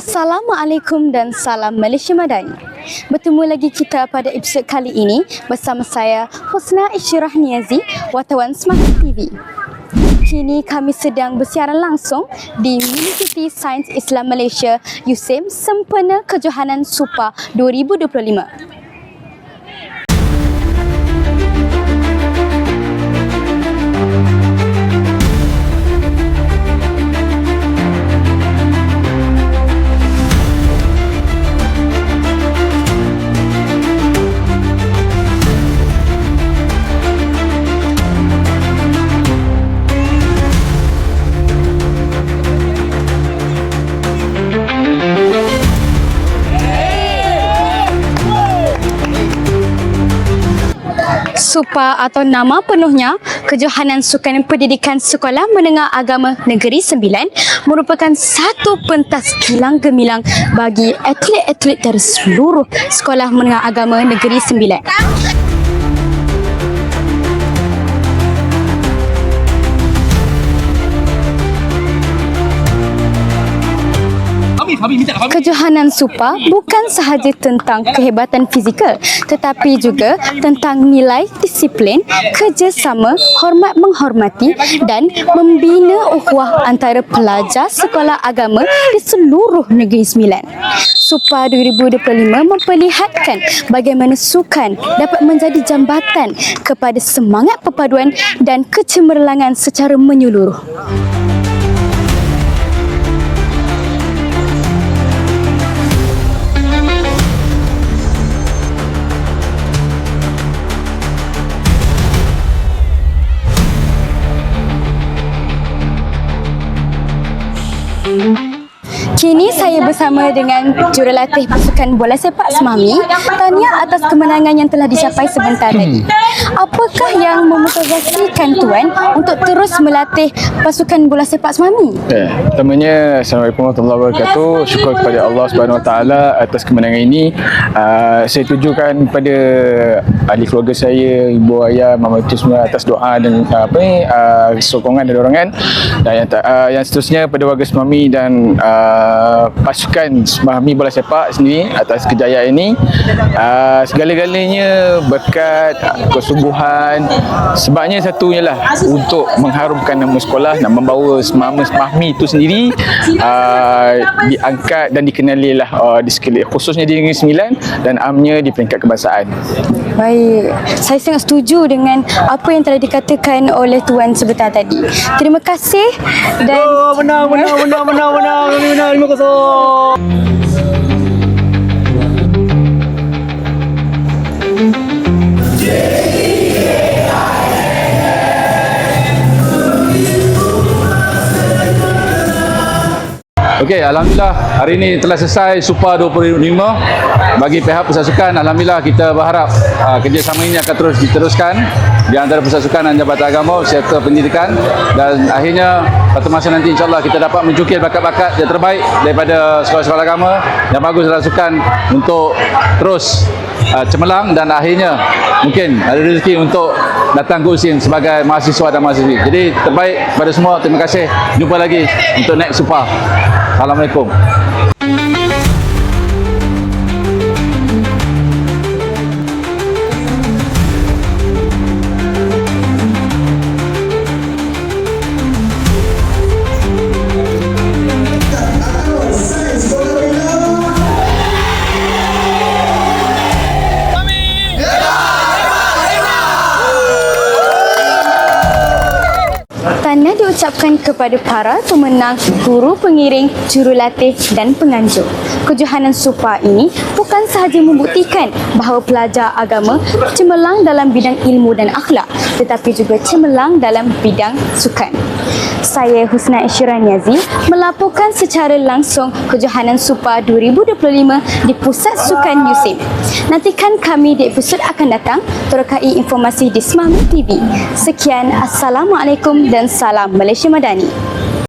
Assalamualaikum dan salam Malaysia Madani. Bertemu lagi kita pada episod kali ini bersama saya Husna Isyirah Niazi, wartawan Smart TV. Kini kami sedang bersiaran langsung di Universiti Sains Islam Malaysia USIM sempena Kejohanan SUPA 2025. SUPA atau nama penuhnya Kejohanan Sukan Pendidikan Sekolah Menengah Agama Negeri Sembilan merupakan satu pentas kilang gemilang bagi atlet-atlet dari seluruh Sekolah Menengah Agama Negeri Sembilan. Kejohanan SUPA bukan sahaja tentang kehebatan fizikal tetapi juga tentang nilai disiplin, kerjasama, hormat menghormati dan membina ukhuwah antara pelajar sekolah agama di seluruh Negeri Sembilan. SUPA 2025 memperlihatkan bagaimana sukan dapat menjadi jambatan kepada semangat perpaduan dan kecemerlangan secara menyeluruh. Kini saya bersama dengan jurulatih pasukan bola sepak Semami. Tahniah atas kemenangan yang telah dicapai sebentar tadi. Apakah yang memotivasikan tuan untuk terus melatih pasukan bola sepak Semami? Ya, pertamanya Assalamualaikum warahmatullahi wabarakatuh. Syukur kepada Allah Subhanahu Wa Taala atas kemenangan ini. Uh, saya tujukan kepada ahli keluarga saya, ibu ayah, mama itu semua atas doa dan uh, apa ni uh, sokongan dan dorongan. Dan yang, uh, yang seterusnya pada warga Semami dan uh, pasukan Semami bola sepak sendiri atas kejayaan ini. Uh, segala-galanya berkat uh, kesungguhan sebabnya satunya lah untuk mengharumkan nama sekolah nak membawa Semama Semahmi itu sendiri uh, diangkat dan dikenali lah uh, di sekeliling khususnya di Negeri Sembilan dan amnya di peringkat kebangsaan. Baik, saya sangat setuju dengan apa yang telah dikatakan oleh tuan sebentar tadi. Terima kasih dan Oh, menang, menang, menang, menang, menang. Kami menang 5-0. Okey, Alhamdulillah hari ini telah selesai Supa 25 bagi pihak pusat sukan. Alhamdulillah kita berharap uh, kerjasama ini akan terus diteruskan di antara pusat sukan dan Jabatan Agama serta pendidikan dan akhirnya pada masa nanti insyaAllah kita dapat mencukir bakat-bakat yang terbaik daripada sekolah-sekolah agama yang bagus dalam sukan untuk terus uh, cemerlang dan akhirnya mungkin ada rezeki untuk datang ke USIM sebagai mahasiswa dan mahasiswi. Jadi terbaik pada semua. Terima kasih. Jumpa lagi untuk next Supa. Assalamualaikum. Tahniah diucapkan kepada para pemenang, guru pengiring, jurulatih dan penganjur. Kejohanan SUPA ini bukan sahaja membuktikan bahawa pelajar agama cemerlang dalam bidang ilmu dan akhlak tetapi juga cemerlang dalam bidang sukan. Saya Husna Isyirah Niazi melaporkan secara langsung Kejohanan SUPA 2025 di Pusat Sukan USIM. Nantikan kami di episod akan datang terkait informasi di Semami TV. Sekian, Assalamualaikum dan salam Malaysia Madani.